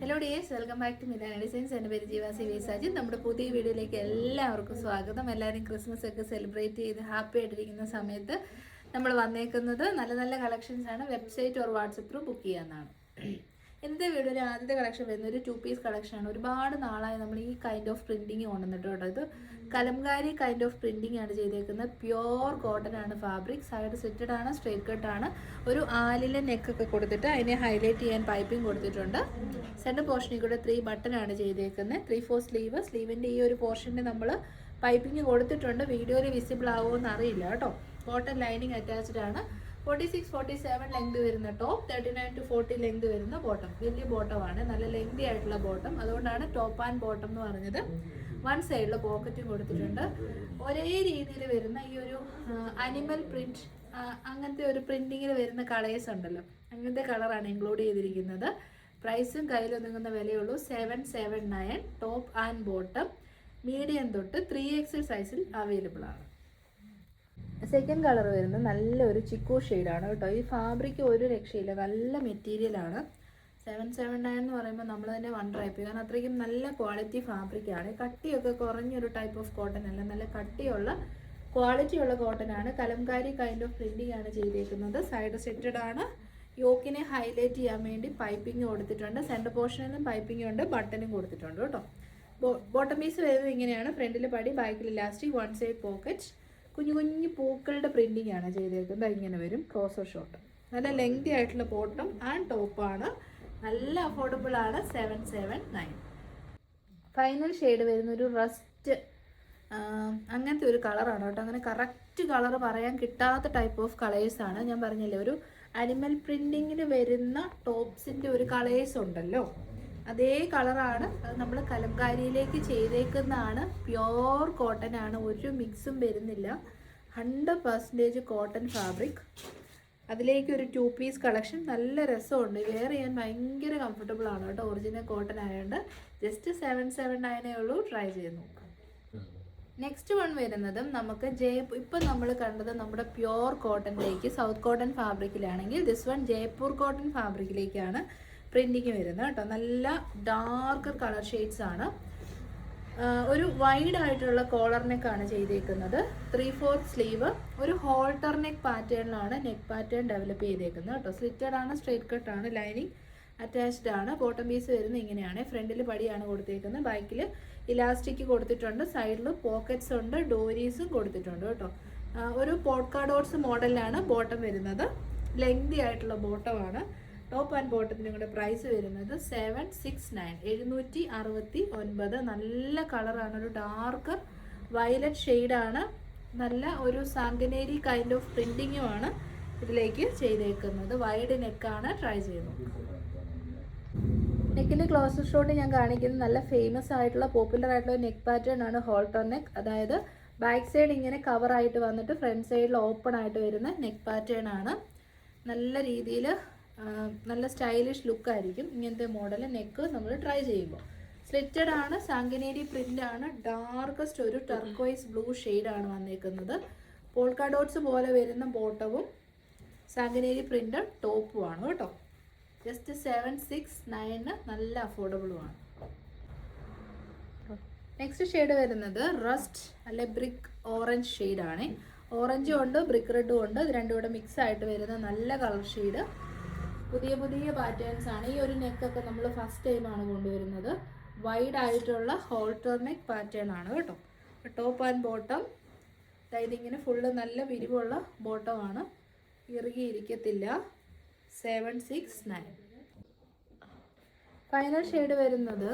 Hello dears welcome back to Milana designs എന്റെ പേര് ജീവാസി വിസാജി നമ്മുടെ പുതിയ വീഡിയോയിലേക്ക് എല്ലാവർക്കും സ്വാഗതം. എല്ലാവരും ക്രിസ്മസ് ഒക്കെ സെലിബ്രേറ്റ് ചെയ്ത് ഹാപ്പി ആയിട്ടിരിക്കുന്ന സമയത്ത് നമ്മൾ വന്നേക്കുന്നത് നല്ല നല്ല കളക്ഷൻസ് ആണ്. Website or WhatsApp through book ചെയ്യാവുന്നതാണ് ഇന്നത്തെ ഒരു ആദ്യത്തെ കളക്ഷൻ വരുന്ന ഒരു ടു പീസ് കളക്ഷനാണ് ഒരുപാട് നാളായി നമ്മൾ ഈ കൈൻഡ് ഓഫ് പ്രിന്റിങ് കൊണ്ടുവന്നിട്ട് കേട്ടോ. ഇത് കലംകാരി കൈൻഡ് ഓഫ് പ്രിന്റിംഗ് ആണ് ചെയ്തേക്കുന്നത്. പ്യോർ കോട്ടൺ ആണ് ഫാബ്രിക് സൈഡ് സെറ്റഡ് ആണ് സ്ട്രേറ്റ് കട്ട് ആണ്. ഒരു ആലിലെ നെക്ക് ഒക്കെ കൊടുത്തിട്ട് അതിനെ ഹൈലൈറ്റ് ചെയ്യാൻ പൈപ്പിംഗ് കൊടുത്തിട്ടുണ്ട്. സെന്റർ പോർഷനിൽ കൂടെ ത്രീ ബട്ടൺ ആണ് ചെയ്തേക്കുന്നത്. ത്രീ ഫോർ സ്ലീവ് സ്ലീവിന്റെ ഈ ഒരു പോർഷന്റെ നമ്മൾ പൈപ്പിംഗ് കൊടുത്തിട്ടുണ്ട്. വീഡിയോയിൽ വിസിബിൾ ആവുമോ എന്ന് അറിയില്ല കേട്ടോ. കോട്ടൺ ലൈനിങ് അറ്റാച്ച്ഡ് ആണ്. Forty six forty seven length വരുന്ന top thirty nine to forty length വരുന്ന ബോട്ടം വലിയ ബോട്ടമാണ് നല്ല ലെങ്തി ആയിട്ടുള്ള ബോട്ടം അതുകൊണ്ടാണ് ടോപ്പ് ആൻഡ് ബോട്ടം എന്ന് പറഞ്ഞത്. വൺ സൈഡിൽ പോക്കറ്റും കൊടുത്തിട്ടുണ്ട്. ഒരേ രീതിയിൽ വരുന്ന ഈ ഒരു അനിമൽ പ്രിന്റ് അങ്ങനത്തെ ഒരു പ്രിന്റിങ്ങിൽ വരുന്ന കളേഴ്സ് ഉണ്ടല്ലോ. അങ്ങനത്തെ കളറാണ് ഇൻക്ലൂഡ് ചെയ്തിരിക്കുന്നത്. പ്രൈസും കയ്യിൽ ഒതുങ്ങുന്ന വിലയുള്ളൂ. Seven seven nine top and bottom medium തൊട്ട് ത്രീ എക്സൽ സൈസിൽ അവൈലബിൾ ആണ്. സെക്കൻഡ് കളർ വരുന്നത് നല്ലൊരു ചിക്കോ ഷെയ്ഡാണ് കേട്ടോ. ഈ ഫാബ്രിക് ഒരു രക്ഷയില്ല. നല്ല മെറ്റീരിയലാണ് സെവൻ സെവൻ നയൻ എന്ന് പറയുമ്പോൾ നമ്മൾ തന്നെ വൺ ആയിപ്പോയി കാരണം അത്രയ്ക്കും നല്ല ക്വാളിറ്റി ഫാബ്രിക് ആണ്. കട്ടിയൊക്കെ കുറഞ്ഞൊരു ടൈപ്പ് ഓഫ് കോട്ടൺ അല്ല. നല്ല കട്ടിയുള്ള ക്വാളിറ്റി ഉള്ള കോട്ടൺ ആണ്. കലംകാരി കൈൻഡ് ഓഫ് പ്രിന്റിംഗ് ആണ് ചെയ്തേക്കുന്നത്. സൈഡ് സെറ്റഡ് ആണ്. യോക്കിനെ ഹൈലൈറ്റ് ചെയ്യാൻ വേണ്ടി പൈപ്പിംഗ് കൊടുത്തിട്ടുണ്ട്. സെന്റർ പോർഷനിലും പൈപ്പിംഗ് ഉണ്ട്. ബട്ടനും കൊടുത്തിട്ടുണ്ട് കേട്ടോ. ബോട്ടം പീസ് വരുന്നത് ഇങ്ങനെയാണ്. ഫ്രണ്ടിൽ പടി ബാക്കിൽ ഇലാസ്റ്റിക് വൺ സൈഡ് പോക്കറ്റ് കുഞ്ഞു കുഞ്ഞു പൂക്കളുടെ പ്രിന്റിംഗ് ആണ് ചെയ്തേക്കുന്നത്. ഇങ്ങനെ വരും. ക്രോസർ ഷോട്ട് നല്ല ലെങ്തി ആയിട്ടുള്ള ബോട്ടം ആൻഡ് ടോപ്പാണ് നല്ല അഫോർഡബിൾ ആണ്. Seven seven nine final shade വരുന്ന ഒരു റസ്റ്റ് അങ്ങനത്തെ ഒരു കളറാണ് കേട്ടോ. അങ്ങനെ കറക്റ്റ് കളർ പറയാൻ കിട്ടാത്ത ടൈപ്പ് ഓഫ് കളേഴ്സാണ് ഞാൻ പറഞ്ഞല്ലേ ഒരു അനിമൽ പ്രിന്റിങ്ങിന് വരുന്ന ടോപ്സിന്റെ ഒരു കളേഴ്സ് ഉണ്ടല്ലോ. അതേ കളറാണ് അത് നമ്മൾ കലങ്കാരിയിലേക്ക് ചെയ്തേക്കുന്നതാണ്. പ്യോർ കോട്ടൺ ആണ് ഒരു മിക്സും വരുന്നില്ല. Hundred percentage cotton fabric. അതിലേക്ക് ഒരു ടു പീസ് കളക്ഷൻ. നല്ല രസമുണ്ട്. വെയർ ചെയ്യാൻ ഭയങ്കര കംഫർട്ടബിൾ ആണ് കേട്ടോ. ഒറിജിനൽ കോട്ടൺ ആയതുകൊണ്ട് ജസ്റ്റ് സെവൻ സെവൻ നയനേ ഉള്ളൂ. ട്രൈ ചെയ്ത് നോക്കാം. നെക്സ്റ്റ് വൺ വരുന്നതും നമുക്ക് ജയ്പൂർ ഇപ്പം നമ്മൾ കണ്ടത് നമ്മുടെ പ്യോർ കോട്ടണിലേക്ക് സൗത്ത് കോട്ടൺ ഫാബ്രിക്കിലാണെങ്കിൽ ദിസ് വൺ ജയ്പൂർ കോട്ടൺ ഫാബ്രിക്കിലേക്കാണ്. പ്രിന്റിങ് വരുന്നത് കേട്ടോ. നല്ല ഡാർക്ക് കളർ ഷെയ്ഡ്സ് ആണ്. ഒരു വൈഡ് ആയിട്ടുള്ള കോളർ നെക്കാണ് ചെയ്തേക്കുന്നത്. ത്രീ ഫോർത്ത് സ്ലീവ് ഒരു ഹോൾട്ടർ നെക്ക് പാറ്റേണിലാണ് നെക്ക് പാറ്റേൺ ഡെവലപ്പ് ചെയ്തേക്കുന്നത് കേട്ടോ. സ്ലിറ്റഡ് ആണ് സ്ട്രേറ്റ് കട്ട് ആണ് ലൈനിങ് അറ്റാച്ച്ഡ് ആണ്. ബോട്ടം പീസ് വരുന്നത് ഇങ്ങനെയാണ്. ഫ്രണ്ടിൽ പടിയാണ് കൊടുത്തേക്കുന്നത്. ബാക്കിൽ ഇലാസ്റ്റിക് കൊടുത്തിട്ടുണ്ട്. സൈഡിൽ പോക്കറ്റ്സ് ഉണ്ട്. ഡോരീസും കൊടുത്തിട്ടുണ്ട് കേട്ടോ. ഒരു പോഡ്കാഡോട്സ് മോഡലിലാണ് ബോട്ടം വരുന്നത്. ലെങ്തി ആയിട്ടുള്ള ബോട്ടമാണ് ടോപ്പ് ആൻഡ് ബോട്ടത്തിനും കൂടെ പ്രൈസ് വരുന്നത് സെവൻ സിക്സ് നയൻ എഴുന്നൂറ്റി അറുപത്തി ഒൻപത് നല്ല കളറാണ് ഒരു ഡാർക്ക് വയലറ്റ് ഷെയ്ഡാണ് നല്ല ഒരു സാങ്കനേരി കൈൻഡ് ഓഫ് പ്രിന്റിങ്ങുമാണ് ഇതിലേക്ക് ചെയ്തേക്കുന്നത്. വൈഡ് നെക്കാണ് ട്രൈ ചെയ്യുന്നത് നെക്കിന്റെ ക്ലോസ് ഷോട്ട് ഞാൻ കാണിക്കുന്നത് നല്ല ഫേമസ് ആയിട്ടുള്ള പോപ്പുലർ ആയിട്ടുള്ള നെക്ക് പാറ്റേൺ ആണ് ഹോൾട്ടർ നെക്ക് അതായത് ബാക്ക് സൈഡ് ഇങ്ങനെ കവർ ആയിട്ട് വന്നിട്ട് ഫ്രണ്ട് സൈഡിൽ ഓപ്പൺ ആയിട്ട് വരുന്ന നെക്ക് പാറ്റേൺ ആണ്. നല്ല രീതിയിൽ നല്ല സ്റ്റൈലിഷ് ലുക്കായിരിക്കും ഇങ്ങനത്തെ മോഡൽ നെക്ക് നമ്മൾ ട്രൈ ചെയ്യുമ്പോൾ സ്ലിറ്റഡ് ആണ് സാങ്കനേരി പ്രിന്റ് ആണ് ഡാർക്കസ്റ്റ് ഒരു ടർക്കോയ്സ് ബ്ലൂ ആണ് വന്നേക്കുന്നത്. പോൾക്ക ഡോട്ട്സ് പോലെ വരുന്ന ബോട്ടവും സാങ്കനേരി പ്രിന്റ് ടോപ്പുമാണ് കേട്ടോ. ജസ്റ്റ് സെവൻ സിക്സ് നയന് നല്ല അഫോർഡബിളുമാണ് നെക്സ്റ്റ് ഷെയ്ഡ് വരുന്നത് റസ്റ്റ് അല്ലെ ബ്രിക്ക് ഓറഞ്ച് ഷെയ്ഡാണ് ഓറഞ്ചും ഉണ്ട് ബ്രിക്ക് റെഡും ഉണ്ട് ഇത് രണ്ടും കൂടെ മിക്സ് ആയിട്ട് വരുന്ന നല്ല കളർ ഷെയ്ഡ് പുതിയ പുതിയ പാറ്റേൺസ് ആണ്. ഈ ഒരു നെക്ക് ഒക്കെ നമ്മൾ ഫസ്റ്റ് ടൈം ആണ് കൊണ്ടുവരുന്നത്. വൈഡ് ആയിട്ടുള്ള ഹോൾട്ടർ നെക്ക് പാറ്റേൺ ആണ് കേട്ടോ. ടോപ്പ് ആൻഡ് ബോട്ടം ഇങ്ങനെ ഫുള്ള് നല്ല വിരിവുള്ള ബോട്ടമാണ് ഇറുകിയിരിക്കത്തില്ല. Seven six nine final shade വരുന്നത്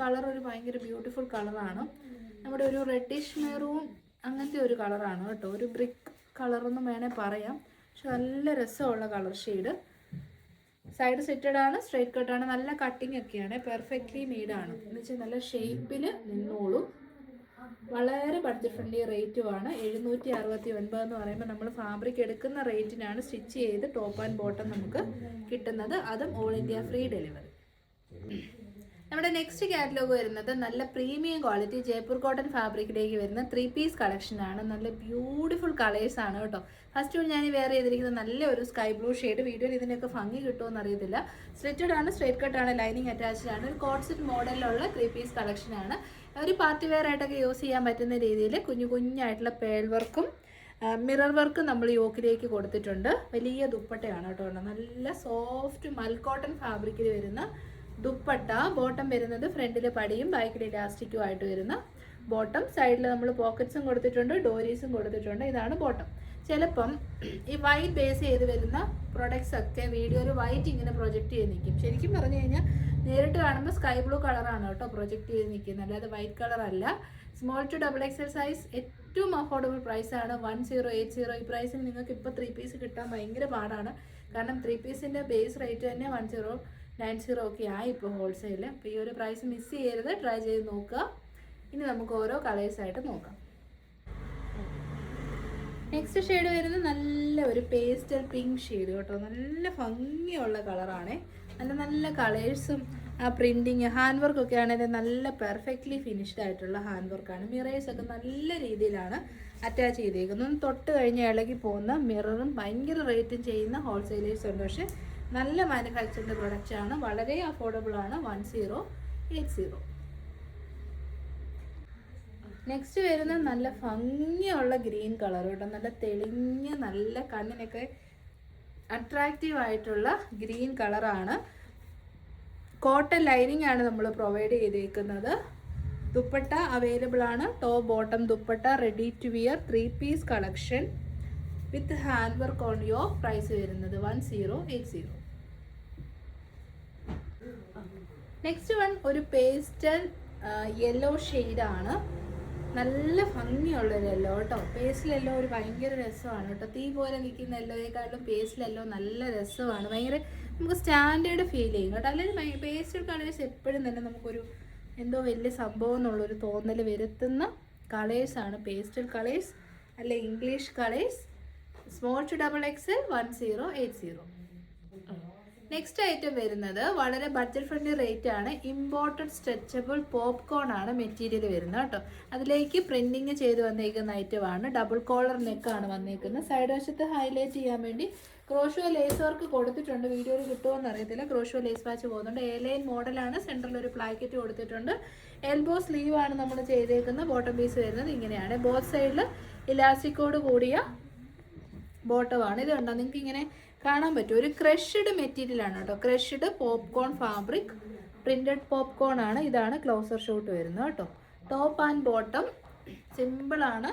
കളർ ഒരു ഭയങ്കര ബ്യൂട്ടിഫുൾ കളറാണ് നമ്മുടെ ഒരു റെഡിഷ് മെറൂൺ അങ്ങനത്തെ ഒരു കളറാണ് കേട്ടോ. ഒരു ബ്രിക്ക് എന്ന് വേണേൽ പറയാം. പക്ഷെ നല്ല രസമുള്ള കളർ ഷെയ്ഡ് സൈഡ് സെറ്റഡ് ആണ് സ്ട്രൈറ്റ് ആണ് നല്ല കട്ടിങ് ഒക്കെയാണ് പെർഫെക്റ്റ്ലി മെയ്ഡ് ആണ്. എന്ന് വെച്ചാൽ നല്ല ഷേപ്പിൽ നിന്നോളും. വളരെ ബഡ്ജറ്റ് ഫ്രണ്ട്ലി റേറ്റുമാണ് എഴുന്നൂറ്റി അറുപത്തി ഒൻപത് എന്ന് പറയുമ്പോൾ നമ്മൾ ഫാബ്രിക് എടുക്കുന്ന റേറ്റിനാണ് സ്റ്റിച്ച് ചെയ്ത് ടോപ്പ് ആൻഡ് ബോട്ടം നമുക്ക് കിട്ടുന്നത്. അതും ഓൾ ഇന്ത്യ ഫ്രീ ഡെലിവറി നമ്മുടെ നെക്സ്റ്റ് കാറ്റലോഗ് വരുന്നത് നല്ല പ്രീമിയം ക്വാളിറ്റി ജയ്പൂർ കോട്ടൺ ഫാബ്രിക്കിലേക്ക് വരുന്ന ത്രീ പീസ് കളക്ഷൻ ആണ്. നല്ല ബ്യൂട്ടിഫുൾ കളേഴ്സ് ആണ് കേട്ടോ. ഫസ്റ്റ് ഞാൻ വെയർ ചെയ്തിരിക്കുന്നത് നല്ല ഒരു സ്കൈ ബ്ലൂ ഷെയ്ഡ് വീഡിയോയിൽ ഇതിനൊക്കെ ഭംഗി കിട്ടുമെന്ന് അറിയത്തില്ല. സ്ട്രെറ്റഡ് ആണ് സ്ട്രേറ്റ് കട്ട് ആണ് ലൈനിങ് അറ്റാച്ച്ഡ് ആണ്. ഒരു കോട്ട് സെറ്റ് മോഡലിലുള്ള ത്രീ പീസ് കളക്ഷൻ ആണ്. ഒരു പാർട്ടി വെയർ ആയിട്ടൊക്കെ യൂസ് ചെയ്യാൻ പറ്റുന്ന രീതിയിൽ കുഞ്ഞു കുഞ്ഞായിട്ടുള്ള പേൾ വർക്കും മിറർ വർക്ക് നമ്മൾ യോക്കിലേക്ക് കൊടുത്തിട്ടുണ്ട്. വലിയ ദുപ്പട്ടയാണ് കേട്ടോ നല്ല സോഫ്റ്റ് മൽക്കോട്ടൺ ഫാബ്രിക്കിൽ വരുന്ന ദുപ്പട്ട ബോട്ടം വരുന്നത് ഫ്രണ്ടിൽ പടിയും ബാക്കിൽ ഇലാസ്റ്റിക്കും ആയിട്ട് വരുന്ന ബോട്ടം. സൈഡിൽ നമ്മൾ പോക്കറ്റ്സും കൊടുത്തിട്ടുണ്ട് ഡോരീസും കൊടുത്തിട്ടുണ്ട്. ഇതാണ് ബോട്ടം. ചിലപ്പം ഈ വൈറ്റ് ബേസ് ചെയ്ത് വരുന്ന പ്രൊഡക്ട്സ് ഒക്കെ വീഡിയോയിൽ വൈറ്റ് ഇങ്ങനെ പ്രൊജക്റ്റ് ചെയ്ത് നിൽക്കും. ശരിക്കും പറഞ്ഞു കഴിഞ്ഞാൽ നേരിട്ട് കാണുമ്പോൾ സ്കൈ ബ്ലൂ കളറാണ് കേട്ടോ പ്രൊജക്റ്റ് ചെയ്ത് നിൽക്കുന്നത്. അല്ലാതെ വൈറ്റ് കളർ അല്ല. Small to double XL size ഏറ്റവും അഫോർഡബിൾ പ്രൈസാണ് വൺ സീറോ എയ്റ്റ് സീറോ ഈ പ്രൈസിൽ നിങ്ങൾക്ക് ഇപ്പോൾ ത്രീ പീസ് കിട്ടാൻ ഭയങ്കര പാടാണ്. കാരണം ത്രീ പീസിന്റെ ബേസ് റേറ്റ് തന്നെ വൺ സീറോ നയൻ സീറോ ഒക്കെ ആയി ഇപ്പോൾ ഹോൾസെയിൽ. അപ്പോൾ ഈ ഒരു പ്രൈസ് മിസ് ചെയ്യരുത്. ട്രൈ ചെയ്ത് നോക്കുക. ഇനി നമുക്ക് ഓരോ കളേഴ്സായിട്ട് നോക്കാം. നെക്സ്റ്റ് ഷെയ്ഡ് വരുന്നത് നല്ല ഒരു പേസ്റ്റൽ പിങ്ക് ഷെയ്ഡ് കേട്ടോ. നല്ല ഭംഗിയുള്ള കളറാണ് നല്ല നല്ല കളേഴ്സും ആ പ്രിന്റിങ് ഹാൻഡ് വർക്ക് ഒക്കെ ആണെങ്കിൽ നല്ല പെർഫെക്റ്റ്ലി ഫിനിഷ്ഡ് ആയിട്ടുള്ള ഹാൻഡ് വർക്കാണ് മിറേഴ്സ് ഒക്കെ നല്ല രീതിയിലാണ് അറ്റാച്ച് ചെയ്തേക്കുന്നത്. തൊട്ട് കഴിഞ്ഞ് ഇളകി പോകുന്ന മിററും ഭയങ്കര റേറ്റും ചെയ്യുന്ന ഹോൾസെയിലേഴ്സ് ഉണ്ട്. പക്ഷേ നല്ല മാനുഫാക്ചറിന്റെ പ്രൊഡക്റ്റ് ആണ്. വളരെ അഫോർഡബിൾ ആണ്. One zero eight zero next വരുന്ന നല്ല ഭംഗിയുള്ള ഗ്രീൻ കളർ കേട്ടോ. നല്ല തെളിഞ്ഞ നല്ല കണ്ണിനൊക്കെ അട്രാക്റ്റീവ് ആയിട്ടുള്ള ഗ്രീൻ കളറാണ് കോട്ടൺ ലൈനിങ് ആണ് നമ്മൾ പ്രൊവൈഡ് ചെയ്തേക്കുന്നത്. ദുപ്പട്ട അവൈലബിൾ ആണ്. Top bottom dupatta ready to wear three piece collection with hand work on yoke price വരുന്നത് one zero eight zero. Next one ഒരു പേസ്റ്റൽ യെല്ലോ ഷെയ്ഡാണ് നല്ല ഭംഗിയുള്ള ഒരു യെല്ലോ കേട്ടോ. പേസ്റ്റിൽ യെല്ലോ ഒരു ഭയങ്കര രസമാണ് കേട്ടോ. തീ പോലെ നിൽക്കുന്ന യെല്ലോയെക്കാളും പേസ്റ്റൽ യെല്ലോ നല്ല രസമാണ്. ഭയങ്കര നമുക്ക് സ്റ്റാൻഡേർഡ് ഫീൽ ചെയ്യും കേട്ടോ. അല്ലെങ്കിൽ പേസ്റ്റൽ കളേഴ്സ് എപ്പോഴും തന്നെ നമുക്കൊരു എന്തോ വലിയ സംഭവം എന്നുള്ളൊരു തോന്നൽ വരുത്തുന്ന കളേഴ്സാണ് പേസ്റ്റൽ കളേഴ്സ് അല്ലെ English colours small to double X one zero eight zero next item വരുന്നത് വളരെ ബഡ്ജറ്റ് ഫ്രണ്ട്ലി റേറ്റ് ആണ്. ഇമ്പോർട്ടഡ് സ്ട്രെച്ചബിൾ പോപ്കോൺ ആണ് മെറ്റീരിയൽ വരുന്നത് കേട്ടോ. അതിലേക്ക് പ്രിന്റിങ് ചെയ്ത് വന്നേക്കുന്ന ഐറ്റമാണ് ഡബിൾ കോളർ നെക്കാണ് വന്നേക്കുന്നത്. സൈഡ് വശത്ത് ഹൈലൈറ്റ് ചെയ്യാൻ വേണ്ടി ക്രോഷോ ലേസ് വർക്ക് കൊടുത്തിട്ടുണ്ട്. വീഡിയോയിൽ കിട്ടുമോ അറിയത്തില്ല. ക്രോഷോ ലേസ് വാച്ച് പോകുന്നുണ്ട്. എ ലൈൻ മോഡലാണ് സെന്ററിൽ ഒരു പ്ലാക്കറ്റ് കൊടുത്തിട്ടുണ്ട്. എൽബോ സ്ലീവ് ആണ് നമ്മൾ ചെയ്തേക്കുന്നത്. ബോട്ടം പീസ് വരുന്നത് ഇങ്ങനെയാണ്. ബോത്ത് സൈഡിൽ ഇലാസ്റ്റിക്കോട് കൂടിയ ബോട്ടമാണ്. ഇത് കണ്ടോ നിങ്ങൾക്ക് ഇങ്ങനെ കാണാൻ പറ്റും. ഒരു ക്രഷ്ഡ് മെറ്റീരിയൽ ആണ് കേട്ടോ. Crushed popcorn fabric printed popcorn ആണ്. ഇതാണ് ക്ലോസർ ഷോട്ട് വരുന്നത് കേട്ടോ. ടോപ്പ് ആൻഡ് ബോട്ടം സിമ്പിളാണ്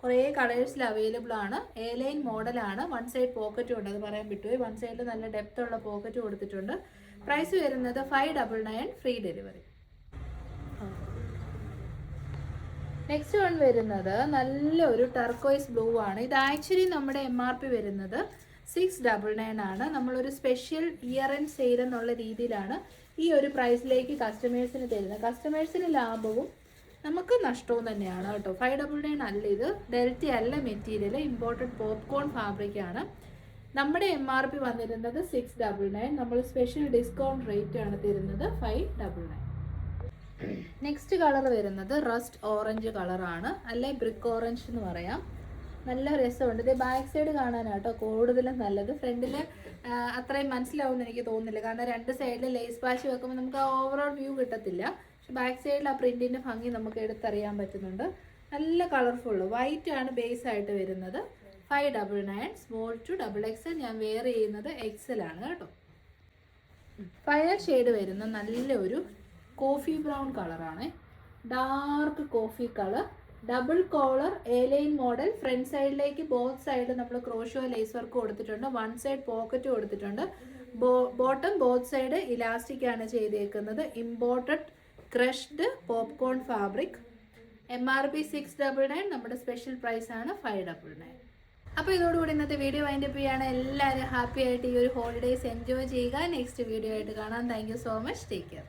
കുറേ കളേഴ്സിൽ അവൈലബിൾ ആണ്. എ ലൈൻ മോഡലാണ് വൺ സൈഡ് പോക്കറ്റും ഉണ്ട് അത് പറയാൻ വിട്ടുപോയി വൺ സൈഡിൽ നല്ല ഡെപ്ത് ഉള്ള പോക്കറ്റ് കൊടുത്തിട്ടുണ്ട്. പ്രൈസ് വരുന്നത് five double nine free delivery next one വരുന്നത് നല്ലൊരു ടർക്കോയ്സ് ബ്ലൂ ആണ്. ഇത് ആക്ച്വലി നമ്മുടെ എം ആർ പി വരുന്നത് സിക്സ് ഡബിൾ നയൻ ആണ്. നമ്മളൊരു സ്പെഷ്യൽ ഇയർ ആൻഡ് സെയിൽ എന്നുള്ള രീതിയിലാണ് ഈ ഒരു പ്രൈസിലേക്ക് കസ്റ്റമേഴ്സിന് തരുന്നത്. കസ്റ്റമേഴ്സിന് ലാഭവും നമുക്ക് നഷ്ടവും തന്നെയാണ് കേട്ടോ. ഫൈവ് ഡബിൾ നയൻ അല്ല ഇത്. ഡെൽറ്റ അല്ല മെറ്റീരിയൽ ഇമ്പോർട്ടഡ് പോപ്കോൺ ഫാബ്രിക് ആണ്. നമ്മുടെ എം ആർ പി വന്നിരുന്നത് സിക്സ് ഡബിൾ നയൻ നമ്മൾ സ്പെഷ്യൽ ഡിസ്കൗണ്ട് റേറ്റ് ആണ് തരുന്നത് five double nine next colour വരുന്നത് റസ്റ്റ് ഓറഞ്ച് കളറാണ് അല്ലെ ബ്രിക്ക് ഓറഞ്ച് എന്ന് പറയാം. നല്ല രസമുണ്ട്. ഇത് ബാക്ക് സൈഡ് കാണാനാട്ടോ കൂടുതലും നല്ലത്. ഫ്രണ്ടിൽ അത്രയും മനസ്സിലാവും എനിക്ക് തോന്നുന്നില്ല. കാരണം രണ്ട് സൈഡിൽ ലേസ് പാച്ച് വെക്കുമ്പോൾ നമുക്ക് ആ ഓവറോൾ വ്യൂ കിട്ടത്തില്ല. പക്ഷെ ബാക്ക് സൈഡിൽ ആ പ്രിന്റിന്റെ ഭംഗി നമുക്ക് എടുത്തറിയാൻ പറ്റുന്നുണ്ട്. നല്ല കളർഫുൾ വൈറ്റ് ആണ് ബേസ് ആയിട്ട് വരുന്നത്. Five double nine small to double X ഞാൻ വെയർ ചെയ്യുന്നത് എക്സൽ ആണ് കേട്ടോ. ഫയർ ഷെയ്ഡ് വരുന്ന നല്ലൊരു കോഫി ബ്രൗൺ കളറാണ്. Dark coffee colour. Double collar A line model. Front സൈഡിലേക്ക് ബോത്ത് സൈഡ് നമ്മൾ ക്രോഷോ ലേസ് വർക്ക് കൊടുത്തിട്ടുണ്ട്. വൺ സൈഡ് പോക്കറ്റ് കൊടുത്തിട്ടുണ്ട്. ബോട്ടം ബോത്ത് സൈഡ് ഇലാസ്റ്റിക് ആണ് ചെയ്തേക്കുന്നത്. Imported crushed popcorn fabric. M R P six double nine നമ്മുടെ special price ആണ് five double nine അപ്പോൾ ഇതോടുകൂടി ഇന്നത്തെ വീഡിയോ വൈൻഡപ്പ് ചെയ്യാണ്. എല്ലാവരും ഹാപ്പി ആയിട്ട് ഈ ഒരു ഹോളിഡേയ്സ് എൻജോയ് ചെയ്യുക. നെക്സ്റ്റ് വീഡിയോ ആയിട്ട് കാണാം. Thank so much take care